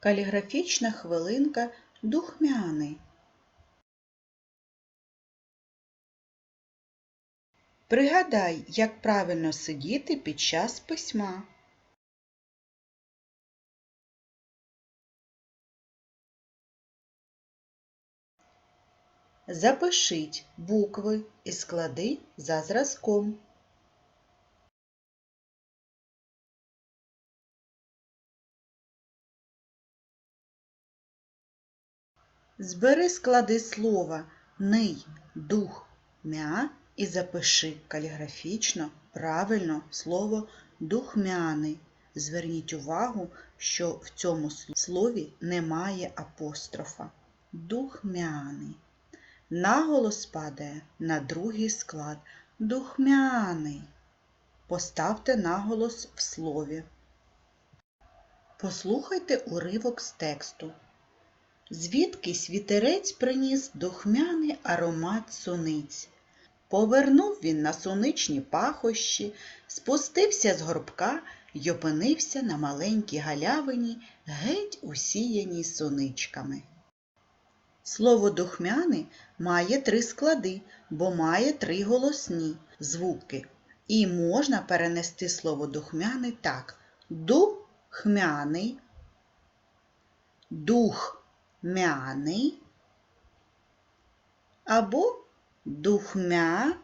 Каліграфічна хвилинка духмяний. Пригадай, як правильно сидіти під час письма. Запишіть букви і склади за зразком. Збери склади слова ний, дух, мя і запиши каліграфічно правильно слово духмяний. Зверніть увагу, що в цьому слові немає апострофа. Духмяний. Наголос падає на другий склад. Духмяний. Поставте наголос в слові. Послухайте уривок з тексту. Звідкись вітерець приніс духмяний аромат суниць. Повернув він на суничні пахощі, спустився з горбка й опинився на маленькій галявині, геть усіяній суничками. Слово духмяний має три склади, бо має три голосні звуки. І можна перенести слово духмяний так: духмяний, духмяний або духмяний.